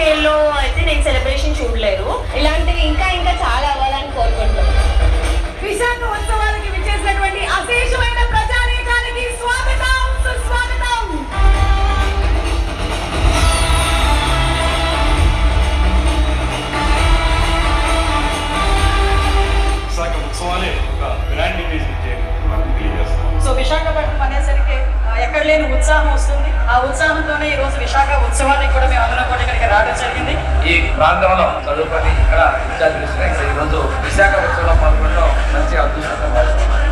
స్కేల్లో అయితే నేను సెలబ్రేషన్ చూడలేదు. ఇలాంటివి ఇంకా ఇంకా చాలా అవ్వాలని కోరుకుంటున్నాను. విశాఖ ఉత్సవాలకి విచ్చేసినటువంటి అశేషమైన ప్రజానేకానికి స్వాగతం సుస్వాగతం! సో విశాఖపట్నం అనేసరికి ఎక్కడ లేని ఉత్సాహం వస్తుంది. ఆ ఉత్సాహంతోనే ఈరోజు విశాఖ ఉత్సవానికి కూడా ప్రాంతంలో చదువుకొని ఇక్కడ ఇన్ఛార్జ్ చేసిన ఇక్కడ ఈరోజు విశాఖ ఉత్సవంలో పాల్గొనడం మంచి అదృష్టంగా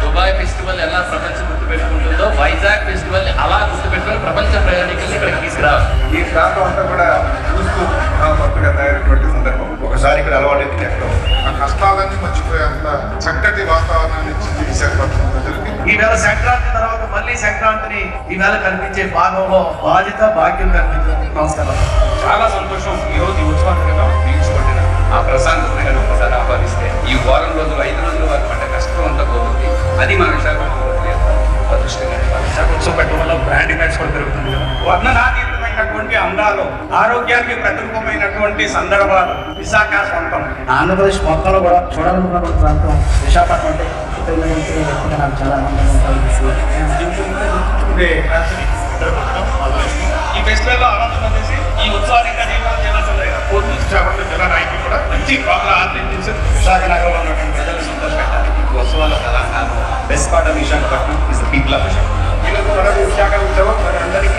దుబాయ్ ఫెస్టివల్ ఎలా ప్రపంచం గుర్తుపెట్టుకుంటుందో వైజాగ్ ఫెస్టివల్ అలా గుర్తుపెట్టుకొని ప్రపంచ ప్రయాణికుల్ని ఇక్కడికి తీసుకురావాలి. ఈ ప్రాంతం అంతా కూడా చూస్తూ ఆ కొత్తగా తయారైనటువంటి సందర్భం. ఒకసారి ఇక్కడ అలవాటు ఎక్కడో ఆ కష్టాలన్నీ మర్చిపోయేంత చక్కటి వాతావరణాన్ని ఇచ్చింది విశాఖపట్నం ప్రజలకి. ఈవేళ సంక్రాంతి తర్వాత మళ్ళీ సంక్రాంతిని ఈవేళ కనిపించే భాగంలో బాధ్యత భాగ్యం కనిపించడం నమస్కారం. చాలా సంతోషం ఈ రోజు ఈ ఉత్సవాన్ని పీల్చుకుంటున్న ఆ ప్రశాంత్ నగర్ ఒకసారి ఆహ్వానిస్తే ఈ వారం రోజులు ఐదు రోజులు వారి పడ్డ కష్టం అంతా పోతుంది. అది మన విశాఖపట్నంలో లేదు. అదృష్టంగా విశాఖ ఉత్సవం పెట్టడం వల్ల బ్రాండ్ ఇమేజ్ కూడా పెరుగుతుంది వర్ణనాతీతమైనటువంటి అందాలు ఆరోగ్యానికి ప్రతిరూపమైనటువంటి సందర్భాలు విశాఖ సొంతం ఆంధ్రప్రదేశ్ మొత్తంలో కూడా చూడాలనుకున్న ప్రాంతం విశాఖపట్నం అంటే నాకు చాలా ఆనందంగా ఉంటుంది. ఇంకా జీవితం చేయాల్సిందే పొద్దు విశాఖపట్నం జిల్లా నాయకులు కూడా మంచి బాగా ఆదరించి విశాఖ నగరంలో ఉన్నటువంటి ప్రజలు సంతోషపెట్టాలి. ఈ ఉత్సవాల Telangana best part of Visakhapatnam is the people of Visakhapatnam. ఈరోజు మనది విశాఖ మన అందరికీ